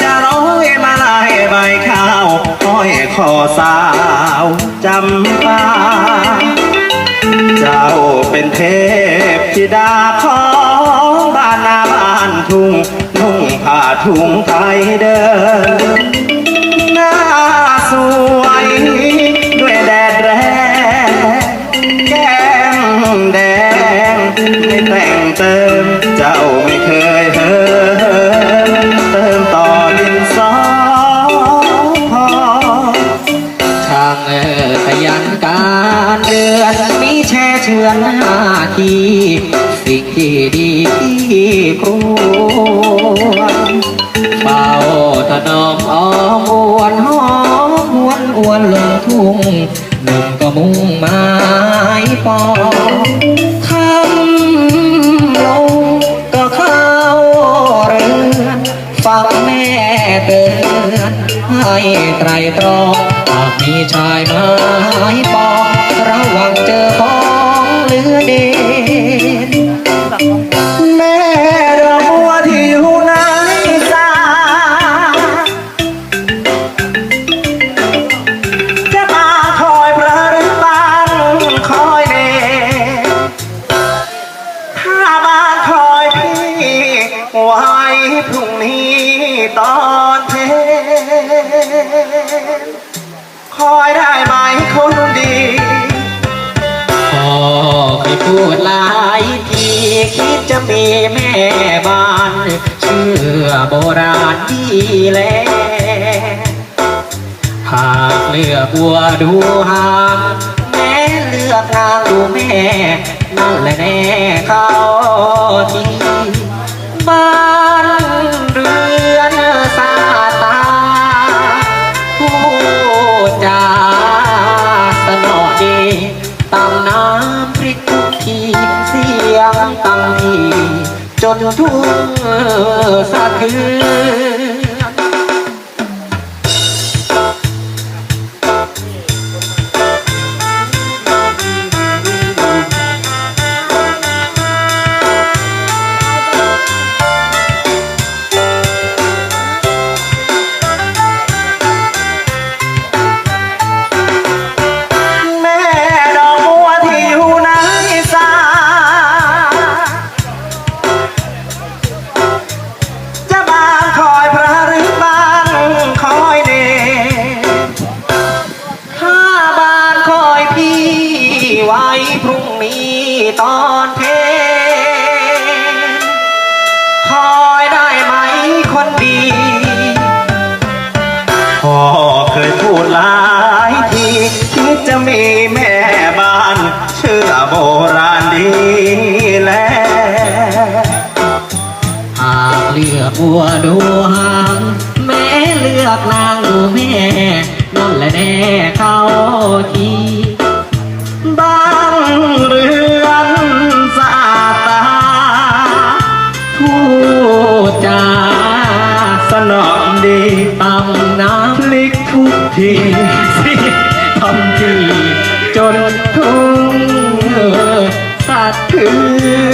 จะร้อยมาลายใบข้าวห้อยคอสาวจำปาเจ้าเป็นเทพธิดาของบ้านนาบ้านทุ่งนุ่งผ้าถุงไทยเดินหน้าสวยด้วยแดดแรงแก้มแดงไม่แต่งเติมเจ้าไม่เคย ยันการเดือนมีแช่เชือนหน้าทีสิ่งที่ดีที่ควรเป่าถนอมอ้อมอวนหอมหวนอวนลงทุ่งหนุ่มก็มุ่งหมายปองคำ ให้ไตรตรองหากมีชายไม้ปองระวังเจอของเหลือเด่นแม่ดอกบัวที่อยู่ในสาจะมาคอยพระรือบ้านคอยเนถ้าบ้านคอยพี่ไว้พรุ่งนี้ตอนเพล คนดีพ่อเคยพูดหลายทีคิดจะมีแม่บ้านเชื่อโบราณที่แล้วหากเลือกวัวดูหางแม่เลือกนางดูแม่นั่นแหละแน่เขาที่บ้าน ตำน้ำพริกทุกทีเสียงตังทีจนทุ่งสะเทือน ไว้พรุ่งนี้ตอนเพลคอยได้ไหมคนดีพ่อเคยพูดหลายทีคิดจะมีแม่บ้าน เชื่อโบราณดีแล้วหากเลือกวัวดูหางแม่เลือกนางดูแม่นั่นแหละแน่เข้าที ดีตำน้ำลิกทุกทีทำทีจนทุ่งสะเทือ